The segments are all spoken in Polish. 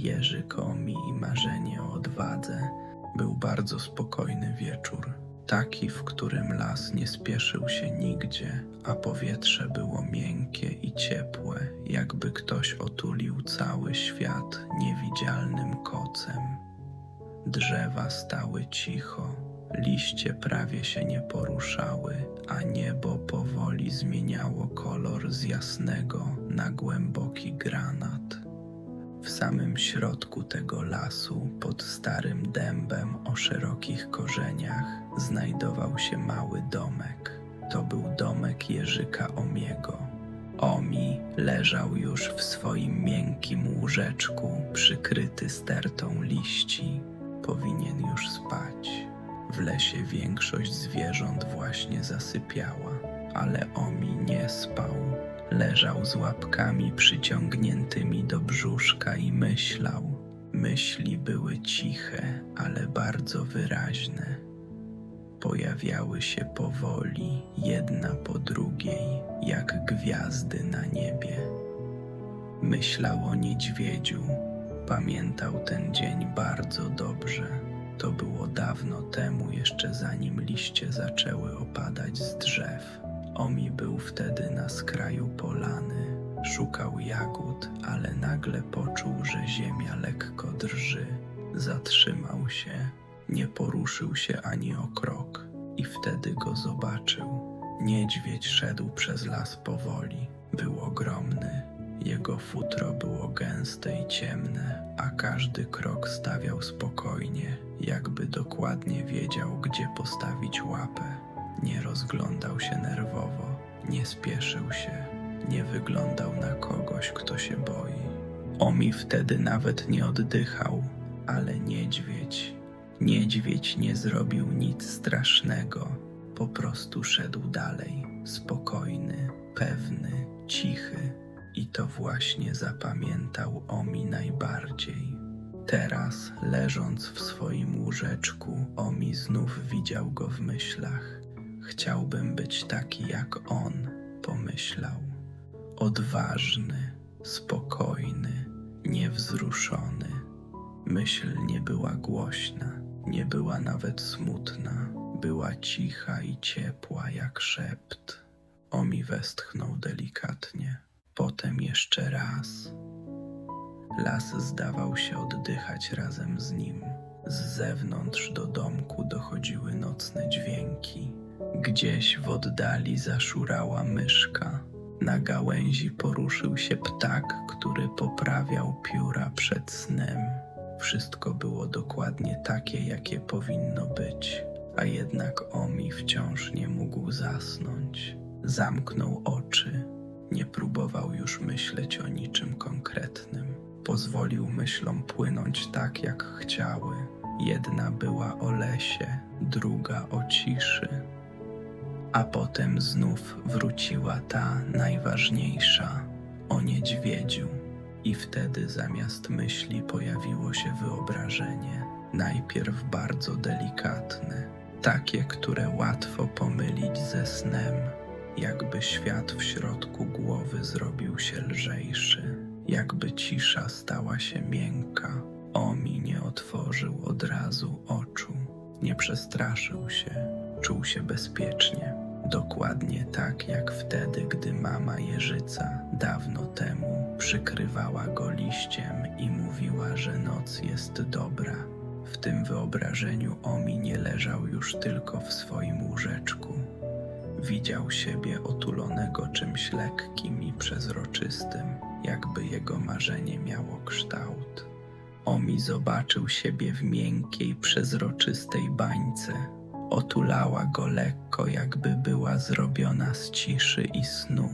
Jerzy Komi i marzenie o odwadze. Był bardzo spokojny wieczór, taki, w którym las nie spieszył się nigdzie, a powietrze było miękkie i ciepłe, jakby ktoś otulił cały świat niewidzialnym kocem. Drzewa stały cicho, liście prawie się nie poruszały, a niebo powoli zmieniało kolor z jasnego na głęboki granat. Samym środku tego lasu, pod starym dębem o szerokich korzeniach, znajdował się mały domek. To był domek Jerzyka Omiego. Omi leżał już w swoim miękkim łóżeczku, przykryty stertą liści. Powinien już spać. W lesie większość zwierząt właśnie zasypiała, ale Omi nie spał. Leżał z łapkami przyciągniętymi do i myślał. Myśli były ciche, ale bardzo wyraźne. Pojawiały się powoli, jedna po drugiej, jak gwiazdy na niebie. Myślał o niedźwiedziu. Pamiętał ten dzień bardzo dobrze. To było dawno temu, jeszcze zanim liście zaczęły opadać z drzew. Omi był wtedy na skraju polany. Szukał jagód, ale nagle poczuł, że ziemia lekko drży. Zatrzymał się, nie poruszył się ani o krok i wtedy go zobaczył. Niedźwiedź szedł przez las powoli. Był ogromny. Jego futro było gęste i ciemne, a każdy krok stawiał spokojnie, jakby dokładnie wiedział, gdzie postawić łapę. Nie rozglądał się nerwowo, nie spieszył się, nie wyglądał na kogoś, kto się boi. Omi wtedy nawet nie oddychał, ale niedźwiedź, niedźwiedź nie zrobił nic strasznego, po prostu szedł dalej, spokojny, pewny, cichy. I to właśnie zapamiętał Omi najbardziej. Teraz, leżąc w swoim łóżeczku, Omi znów widział go w myślach. Chciałbym być taki jak on, pomyślał. Odważny, spokojny, niewzruszony. Myśl nie była głośna, nie była nawet smutna, była cicha i ciepła jak szept. Omi westchnął delikatnie, potem jeszcze raz. Las zdawał się oddychać razem z nim. Z zewnątrz do domku dochodziły nocne dźwięki. Gdzieś w oddali zaszurała myszka. Na gałęzi poruszył się ptak, który poprawiał pióra przed snem. Wszystko było dokładnie takie, jakie powinno być, a jednak Omi wciąż nie mógł zasnąć. Zamknął oczy, nie próbował już myśleć o niczym konkretnym. Pozwolił myślom płynąć tak, jak chciały. Jedna była o lesie, druga o ciszy. A potem znów wróciła ta najważniejsza o niedźwiedziu. I wtedy zamiast myśli pojawiło się wyobrażenie, najpierw bardzo delikatne, takie, które łatwo pomylić ze snem, jakby świat w środku głowy zrobił się lżejszy, jakby cisza stała się miękka. Omi nie otworzył od razu oczu, nie przestraszył się, czuł się bezpiecznie. Dokładnie tak jak wtedy, gdy mama Jeżyca dawno temu przykrywała go liściem i mówiła, że noc jest dobra. W tym wyobrażeniu Omi nie leżał już tylko w swoim łóżeczku. Widział siebie otulonego czymś lekkim i przezroczystym, jakby jego marzenie miało kształt. Omi zobaczył siebie w miękkiej, przezroczystej bańce. Otulała go lekko, jakby była zrobiona z ciszy i snu.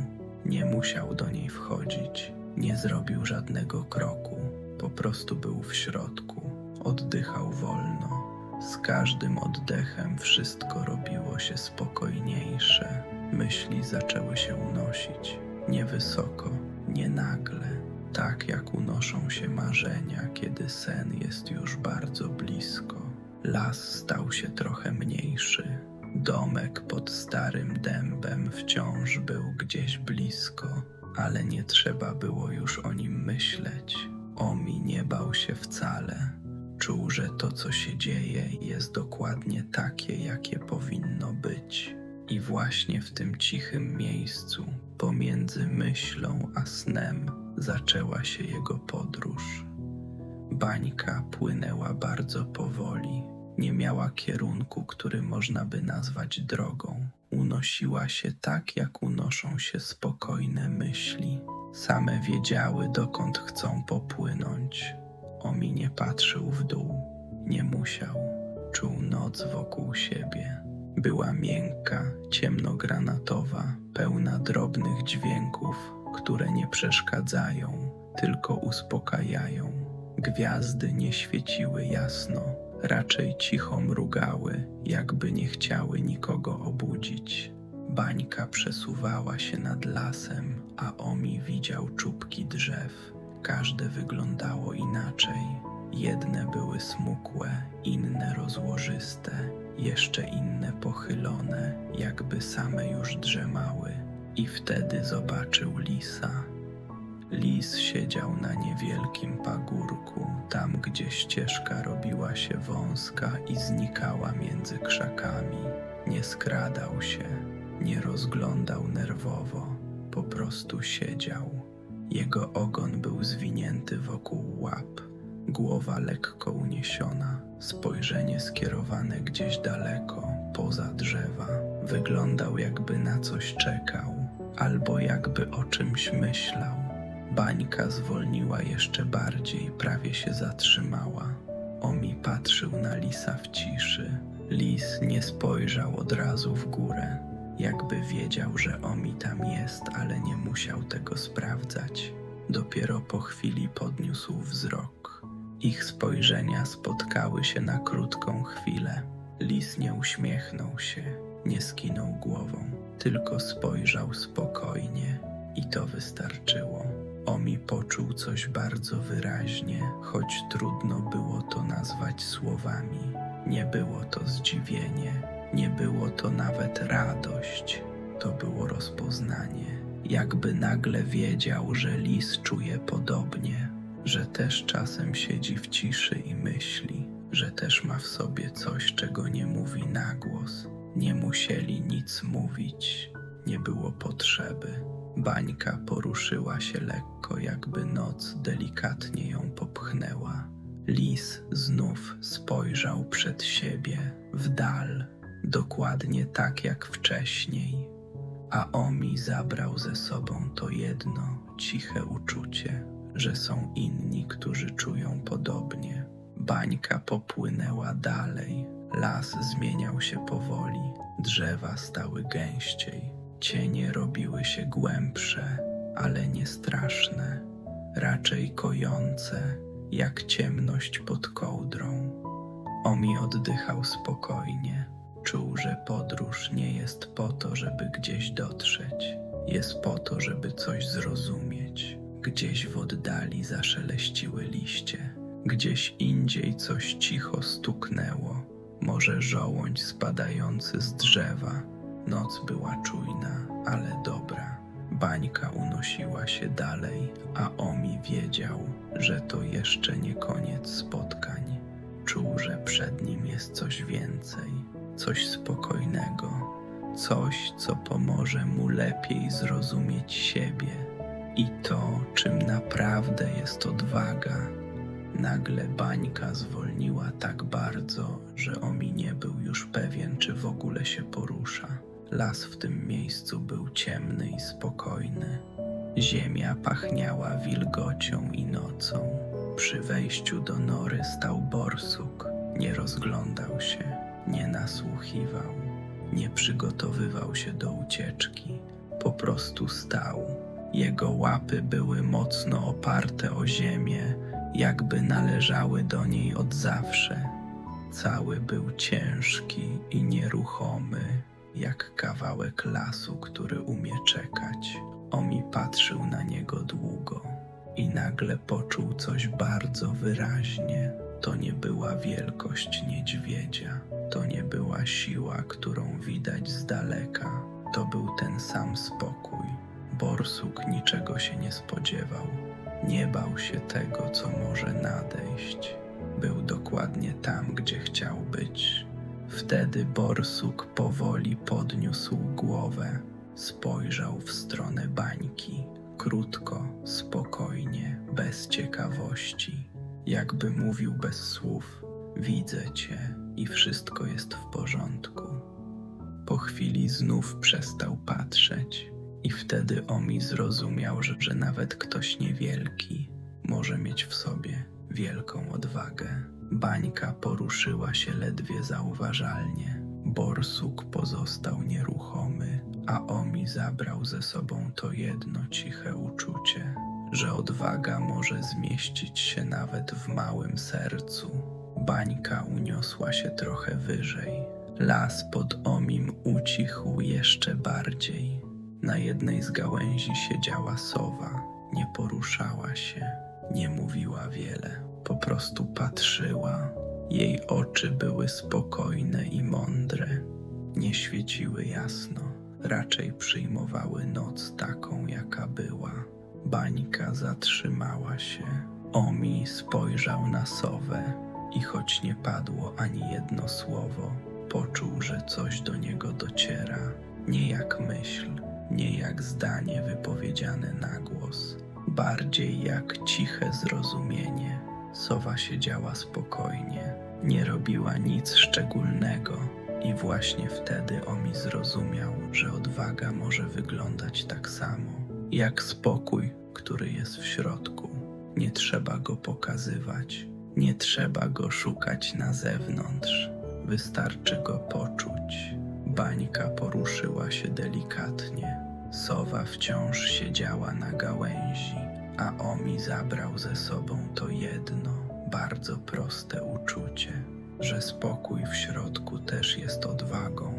Nie musiał do niej wchodzić, nie zrobił żadnego kroku, po prostu był w środku. Oddychał wolno. Z każdym oddechem wszystko robiło się spokojniejsze. Myśli zaczęły się unosić. Nie wysoko, nie nagle, tak jak unoszą się marzenia, kiedy sen jest już bardzo blisko. Las stał się trochę mniejszy. Domek pod starym dębem wciąż był gdzieś blisko, ale nie trzeba było już o nim myśleć. Omi nie bał się wcale. Czuł, że to, co się dzieje, jest dokładnie takie, jakie powinno być. I właśnie w tym cichym miejscu, pomiędzy myślą a snem, zaczęła się jego podróż. Bańka płynęła bardzo powoli. Nie miała kierunku, który można by nazwać drogą. Unosiła się tak, jak unoszą się spokojne myśli. Same wiedziały, dokąd chcą popłynąć. Omi nie patrzył w dół, nie musiał. Czuł noc wokół siebie. Była miękka, ciemnogranatowa, pełna drobnych dźwięków, które nie przeszkadzają, tylko uspokajają. Gwiazdy nie świeciły jasno, raczej cicho mrugały, jakby nie chciały nikogo obudzić. Bańka przesuwała się nad lasem, a Omi widział czubki drzew. Każde wyglądało inaczej. Jedne były smukłe, inne rozłożyste, jeszcze inne pochylone, jakby same już drzemały. I wtedy zobaczył lisa. Lis siedział na niewielkim pagórku, tam gdzie ścieżka robiła się wąska i znikała między krzakami. Nie skradał się, nie rozglądał nerwowo, po prostu siedział. Jego ogon był zwinięty wokół łap, głowa lekko uniesiona, spojrzenie skierowane gdzieś daleko, poza drzewa. Wyglądał jakby na coś czekał, albo jakby o czymś myślał. Bańka zwolniła jeszcze bardziej, prawie się zatrzymała. Omi patrzył na lisa w ciszy. Lis nie spojrzał od razu w górę, jakby wiedział, że Omi tam jest, ale nie musiał tego sprawdzać. Dopiero po chwili podniósł wzrok. Ich spojrzenia spotkały się na krótką chwilę. Lis nie uśmiechnął się, nie skinął głową, tylko spojrzał spokojnie i to wystarczyło. Omi poczuł coś bardzo wyraźnie, choć trudno było to nazwać słowami. Nie było to zdziwienie, nie było to nawet radość, to było rozpoznanie. Jakby nagle wiedział, że lis czuje podobnie, że też czasem siedzi w ciszy i myśli, że też ma w sobie coś, czego nie mówi na głos. Nie musieli nic mówić, nie było potrzeby. Bańka poruszyła się lekko, jakby noc delikatnie ją popchnęła. Lis znów spojrzał przed siebie, w dal, dokładnie tak jak wcześniej, a Omi zabrał ze sobą to jedno ciche uczucie, że są inni, którzy czują podobnie. Bańka popłynęła dalej, las zmieniał się powoli, drzewa stały gęściej, cienie robiły się głębsze, ale nie straszne, raczej kojące, jak ciemność pod kołdrą. Omi oddychał spokojnie. Czuł, że podróż nie jest po to, żeby gdzieś dotrzeć, jest po to, żeby coś zrozumieć. Gdzieś w oddali zaszeleściły liście, gdzieś indziej coś cicho stuknęło, może żołądź spadający z drzewa. Noc była czujna, ale dobra. Bańka unosiła się dalej, a Omi wiedział, że to jeszcze nie koniec spotkań. Czuł, że przed nim jest coś więcej, coś spokojnego, coś, co pomoże mu lepiej zrozumieć siebie i to, czym naprawdę jest odwaga. Nagle bańka zwolniła tak bardzo, że Omi nie był już pewien, czy w ogóle się porusza. Las w tym miejscu był ciemny i spokojny. Ziemia pachniała wilgocią i nocą. Przy wejściu do nory stał borsuk. Nie rozglądał się, nie nasłuchiwał, nie przygotowywał się do ucieczki. Po prostu stał. Jego łapy były mocno oparte o ziemię, jakby należały do niej od zawsze. Cały był ciężki i nieruchomy, jak kawałek lasu, który umie czekać. Omi patrzył na niego długo i nagle poczuł coś bardzo wyraźnie. To nie była wielkość niedźwiedzia, to nie była siła, którą widać z daleka. To był ten sam spokój. Borsuk niczego się nie spodziewał. Nie bał się tego, co może nadejść. Był dokładnie tam, gdzie chciał być. Wtedy borsuk powoli podniósł głowę, spojrzał w stronę bańki. Krótko, spokojnie, bez ciekawości, jakby mówił bez słów: Widzę cię i wszystko jest w porządku. Po chwili znów przestał patrzeć, i wtedy Omi zrozumiał, że, że nawet ktoś niewielki może mieć w sobie wielką odwagę. Bańka poruszyła się ledwie zauważalnie. Borsuk pozostał nieruchomy, a Omi zabrał ze sobą to jedno ciche uczucie, że odwaga może zmieścić się nawet w małym sercu. Bańka uniosła się trochę wyżej. Las pod Omim ucichł jeszcze bardziej. Na jednej z gałęzi siedziała sowa, nie poruszała się, nie mówiła wiele, po prostu patrzyła. Jej oczy były spokojne i mądre, nie świeciły jasno, raczej przyjmowały noc taką, jaka była. Bańka zatrzymała się. Omi spojrzał na sowę i choć nie padło ani jedno słowo, poczuł, że coś do niego dociera, nie jak myśl, nie jak zdanie wypowiedziane na głos, bardziej jak ciche zrozumienie. Sowa siedziała spokojnie, nie robiła nic szczególnego i właśnie wtedy Omi zrozumiał, że odwaga może wyglądać tak samo, jak spokój, który jest w środku. Nie trzeba go pokazywać, nie trzeba go szukać na zewnątrz, wystarczy go poczuć. Bańka poruszyła się delikatnie. Sowa wciąż siedziała na gałęzi, a Omi zabrał ze sobą to jedno, bardzo proste uczucie, że spokój w środku też jest odwagą.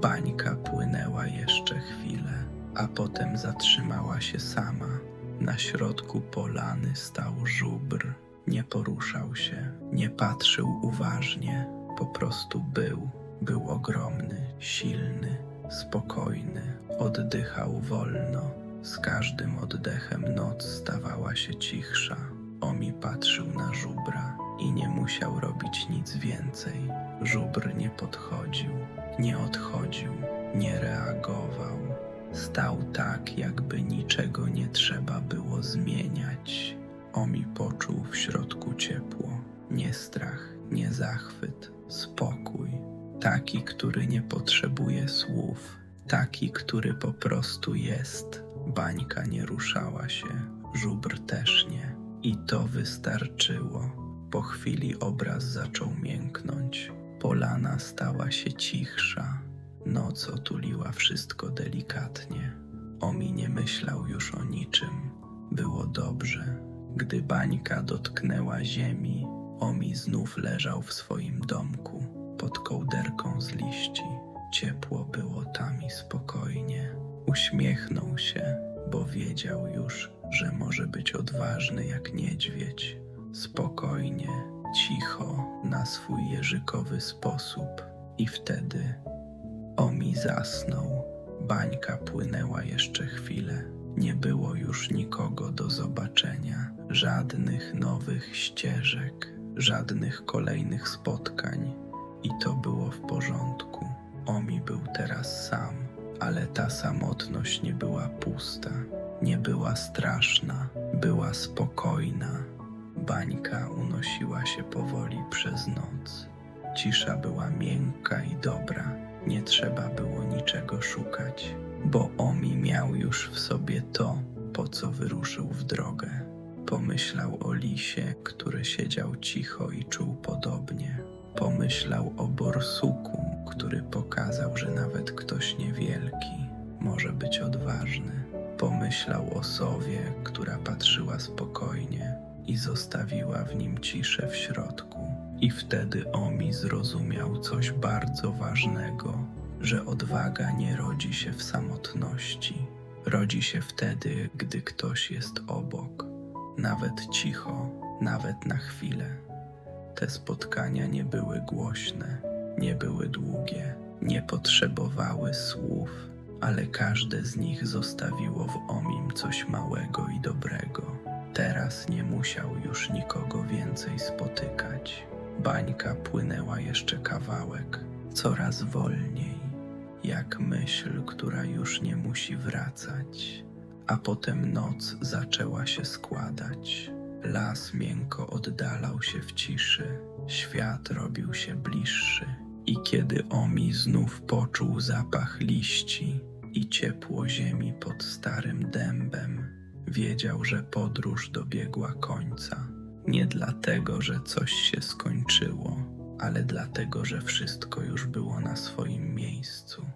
Bańka płynęła jeszcze chwilę, a potem zatrzymała się sama. Na środku polany stał żubr. Nie poruszał się, nie patrzył uważnie, po prostu był. Był ogromny, silny, spokojny, oddychał wolno. Z każdym oddechem noc stawała się cichsza. Omi patrzył na żubra i nie musiał robić nic więcej. Żubr nie podchodził, nie odchodził, nie reagował. Stał tak, jakby niczego nie trzeba było zmieniać. Omi poczuł w środku ciepło, nie strach, nie zachwyt, spokój. Taki, który nie potrzebuje słów, taki, który po prostu jest. Bańka nie ruszała się, żubr też nie. I to wystarczyło. Po chwili obraz zaczął mięknąć. Polana stała się cichsza. Noc otuliła wszystko delikatnie. Omi nie myślał już o niczym. Było dobrze. Gdy bańka dotknęła ziemi, Omi znów leżał w swoim domku pod kołderką z liści. Ciepło było tam i spokojnie. Uśmiechnął się, bo wiedział już, że może być odważny jak niedźwiedź. Spokojnie, cicho, na swój jeżykowy sposób. I wtedy Omi zasnął. Bańka płynęła jeszcze chwilę. Nie było już nikogo do zobaczenia, żadnych nowych ścieżek, żadnych kolejnych spotkań. I to było w porządku. Omi był teraz sam, ale ta samotność nie była pusta, nie była straszna, była spokojna. Bańka unosiła się powoli przez noc. Cisza była miękka i dobra, nie trzeba było niczego szukać, bo Omi miał już w sobie to, po co wyruszył w drogę. Pomyślał o lisie, który siedział cicho i czuł podobnie. Pomyślał o borsuku, który pokazał, że nawet ktoś niewielki może być odważny. Pomyślał o sowie, która patrzyła spokojnie i zostawiła w nim ciszę w środku. I wtedy Omi zrozumiał coś bardzo ważnego, że odwaga nie rodzi się w samotności. Rodzi się wtedy, gdy ktoś jest obok, nawet cicho, nawet na chwilę. Te spotkania nie były głośne, nie były długie, nie potrzebowały słów, ale każde z nich zostawiło w Omim coś małego i dobrego. Teraz nie musiał już nikogo więcej spotykać. Bańka płynęła jeszcze kawałek, coraz wolniej, jak myśl, która już nie musi wracać. A potem noc zaczęła się składać. Las miękko oddalał się w ciszy, świat robił się bliższy. I kiedy Omi znów poczuł zapach liści i ciepło ziemi pod starym dębem, wiedział, że podróż dobiegła końca. Nie dlatego, że coś się skończyło, ale dlatego, że wszystko już było na swoim miejscu.